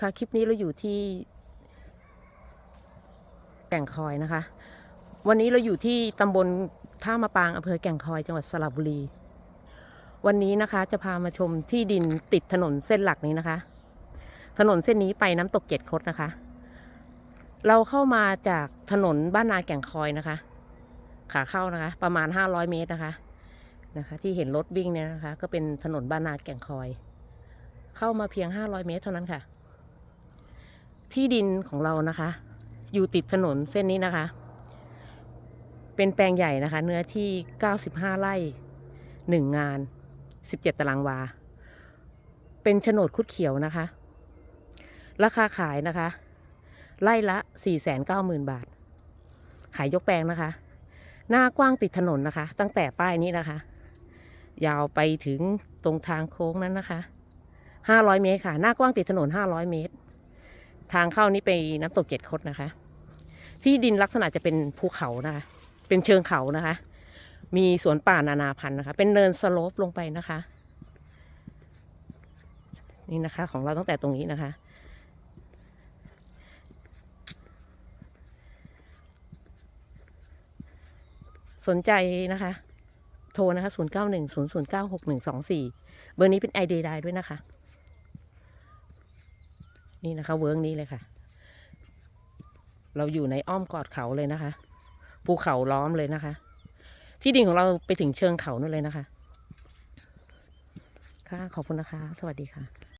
ค่ะคลิปนี้เราอยู่ที่ แก่งคอยนะคะ วันนี้เราอยู่ที่ตำบลท่ามะปางอำเภอแก่งคอยจังหวัดสระบุรี วันนี้นะคะจะพามาชมที่ดินติดถนนเส้นหลักนี้นะคะ ถนนเส้นนี้ไปน้ำตกเจ็ดคดนะคะ เราเข้ามาจากถนนบ้านนาแก่งคอยนะคะ ขาเข้านะคะ ประมาณ500เมตรนะคะนะคะ ที่เห็นรถวิ่งเนี่ยนะคะ ก็เป็นถนนบ้านนาแก่งคอย เข้ามาเพียง500เมตรเท่านั้นค่ะ ที่ดินของเรานะคะ อยู่ติดถนนเส้นนี้นะคะ เป็นแปลงใหญ่นะคะ เนื้อที่ 95 ไร่1งาน 17 ตารางวา เป็นโฉนดคุดเขียวนะคะ ราคาขายนะคะ ไร่ละ 490,000 บาท ขายยกแปลงนะคะ หน้ากว้างติดถนนนะคะ ตั้งแต่ป้ายนี้นะคะ ยาวไปถึงตรงทางโค้งนั้นนะคะ 500 เมตรค่ะ หน้ากว้างติดถนน 500 เมตร ทางเข้านี้ไปน้ำตกเจ็ดคดนะคะ ที่ดินลักษณะจะเป็นภูเขานะคะ เป็นเชิงเขานะคะ มีสวนป่านานาพันธุ์นะคะ เป็นเนินสโลปลงไปนะคะ นี่นะคะ ของเราตั้งแต่ตรงนี้นะคะ สนใจนะคะ โทรนะคะ 0 9 1 0 0 9 6 1 2 4 เบอร์นี้เป็นไอเดียได้ด้วยนะคะ นี่นะคะเวิร์กนี้เลยค่ะ เราอยู่ในอ้อมกอดเขาเลยนะคะ ภูเขาล้อมเลยนะคะ ที่ดินของเราไปถึงเชิงเขานั่นเลยนะคะ ค่ะ ขอบคุณนะคะ สวัสดีค่ะ